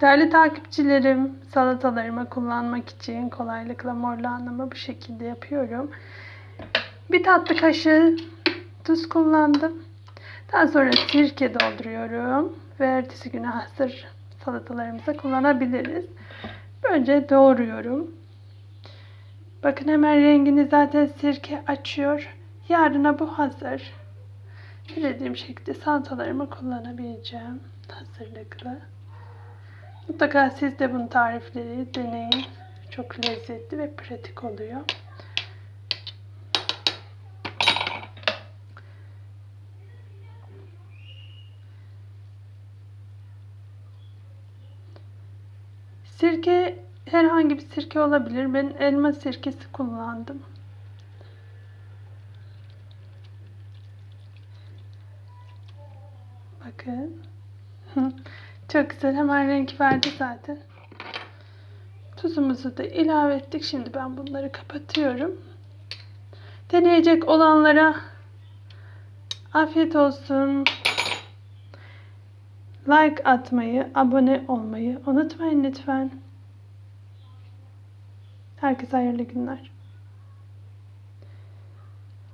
Değerli takipçilerim, salatalarıma kullanmak için kolaylıkla mor lahanamı bu şekilde yapıyorum. Bir tatlı kaşığı tuz kullandım. Daha sonra sirke dolduruyorum ve ertesi güne hazır salatalarımıza kullanabiliriz. Önce doğruyorum. Bakın hemen rengini zaten sirke açıyor. Yarına bu hazır. Dilediğim şekilde salatalarımı kullanabileceğim. Hazırlıklı. Mutlaka siz de bunun tarifleri deneyin. Çok lezzetli ve pratik oluyor. Sirke herhangi bir sirke olabilir. Ben elma sirkesi kullandım. Bakın. Çok güzel. Hemen renk verdi zaten. Tuzumuzu da ilave ettik. Şimdi ben bunları kapatıyorum. Deneyecek olanlara afiyet olsun. Like atmayı, abone olmayı unutmayın lütfen. Herkese hayırlı günler.